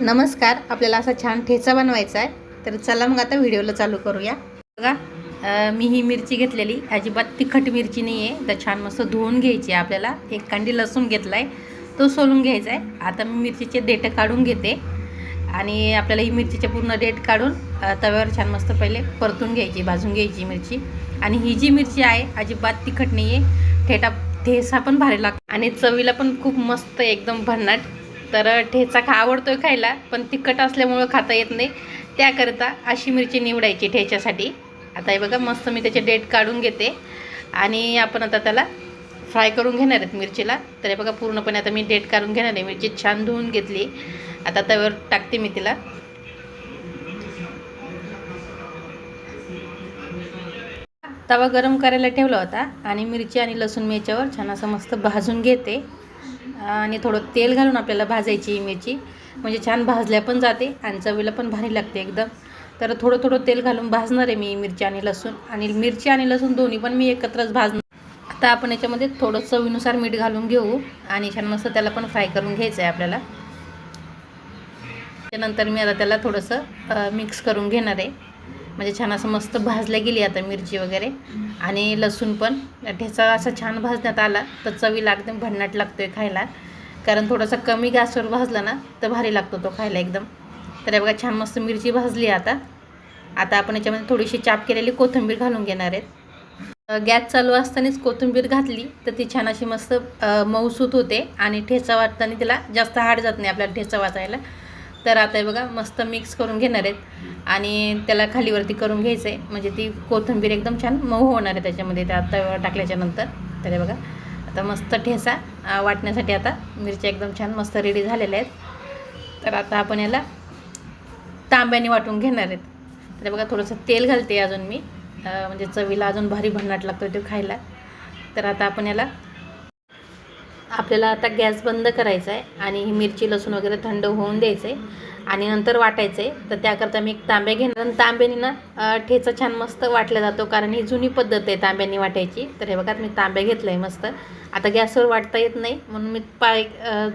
नमस्कार आपल्याला असा छान ठेचा बनवायचा आहे. तर चला मग आता व्हिडिओला चालू करूया. बघा मी ही मिरची घेतलेली. अजिबात तिखट मिरची नाही आहे तर छान मस्त धुवून घ्यायची आहे आपल्याला. एक कांडी लसूण घेतला आहे तो सोलून घ्यायचा आहे. आता मी मिरचीचे देठं काढून घेते. आणि आपल्याला ही मिरचीचे पूर्ण डेट काढून तव्यावर छान मस्त पहिले परतून घ्यायची भाजून घ्यायची मिरची. आणि ही जी मिरची आहे अजिबात तिखट नाही आहे ठेटा ठेसा पण भारी लागतो. आणि चवीला पण खूप मस्त एकदम भन्नाट. तर ठेचा खा आवडतोय खायला पण तिखट असल्यामुळं खाता येत नाही. त्याकरिता अशी मिरची निवडायची ठेच्यासाठी. आता हे बघा मस्त मी त्याचे डेट काढून घेते. आणि आपण आता त्याला फ्राय करून घेणार आहेत मिरचीला. तर हे बघा पूर्णपणे आता मी डेट काढून घेणार आहे. मिरची छान धुवून घेतली. आता त्यावर टाकते मी तिला. तवा गरम करायला ठेवला होता. आणि मिरची आणि लसूण मी याच्यावर छान असं मस्त भाजून घेते. आणि थोडं तेल घालून आपल्याला भाजायची ही मिरची. म्हणजे छान भाजल्या पण जाते आणि चवीला पण भारी लागते एकदम. तर थोडं थोडं तेल घालून भाजणार आहे मी मिरची आणि लसूण. आणि मिरची आणि लसूण दोन्ही पण मी एकत्रच भाजणार. आता आपण याच्यामध्ये थोडं चवीनुसार मीठ घालून घेऊ आणि छान मस्त त्याला पण फ्राय करून घ्यायचं आहे आपल्याला. त्यानंतर मी आता त्याला थोडंसं मिक्स करून घेणार आहे. म्हणजे छान असं मस्त भाजल्या गेली आता मिरची वगैरे. आणि लसूण पण. ठेचा असा छान भाजण्यात आला तर चवीला एकदम भन्नाट लागतो आहे खायला. कारण थोडासा कमी गॅसवर भाजला ना तर भारी लागतो तो खायला एकदम. तर बघा छान मस्त मिरची भाजली आता. आता आपण याच्यामध्ये थोडीशी चाप केलेली कोथिंबीर घालून घेणार आहेत. गॅस चालू असतानाच कोथिंबीर घातली तर ती छान अशी मस्त मऊसूत होते. आणि ठेचा वाटताना तिला जास्त हाड जात नाही आपल्याला ठेचा वाचायला. तर आता हे बघा मस्त मिक्स करून घेणार आहेत. आणि त्याला खालीवरती करून घ्यायचं आहे म्हणजे ती कोथिंबीर एकदम छान मऊ होणार आहे त्याच्यामध्ये त्या तव्यावर टाकल्याच्या नंतर. तर बघा आता मस्त ठेसा वाटण्यासाठी आता मिरच्या एकदम छान मस्त रेडी झालेल्या आहेत. तर आता आपण याला तांब्याने वाटून घेणार आहेत. तर बघा थोडंसं तेल घालते अजून मी. म्हणजे चवीला अजून भारी भन्नाट लागतो ते खायला. तर आता आपण याला आपल्याला आता गॅस बंद करायचा आहे आणि ही मिरची लसूण वगैरे थंड होऊन द्यायचं आहे आणि नंतर वाटायचं आहे तर त्याकरता मी एक तांबे घेणार. आणि तांब्याने ना ठेचा छान मस्त वाटला जातो कारण ही जुनी पद्धत आहे तांब्याने वाटायची. तर हे बघा मी तांबे घेतलं आहे मस्त. आता गॅसवर वाटता येत नाही. म्हणून मी पाय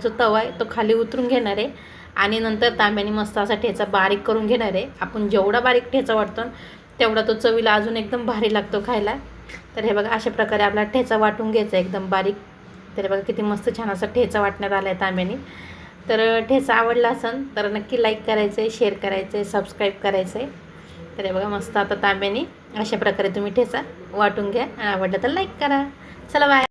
जो तवा आहे तो खाली उतरून घेणार आहे. आणि नंतर तांब्याने मस्त असा ठेचा बारीक करून घेणार आहे. आपण जेवढा बारीक ठेचा वाटतो तेवढा तो चवीला अजून एकदम भारी लागतो खायला. तर हे बघा अशा प्रकारे आपला ठेचा वाटून घ्यायचा एकदम बारीक. तरी बघा किती मस्त छान असा ठेचा वाटण्यात आला आहे तांब्याने. तर ठेचा आवडला असेल तर नक्की लाईक करायचं आहे शेअर करायचं आहे सबस्क्राईब करायचं आहे तर बघा मस्त आता तांब्याने अशा प्रकारे तुम्ही ठेचा वाटून घ्या. आवडला आवडलं तर लाईक करा. चला बाय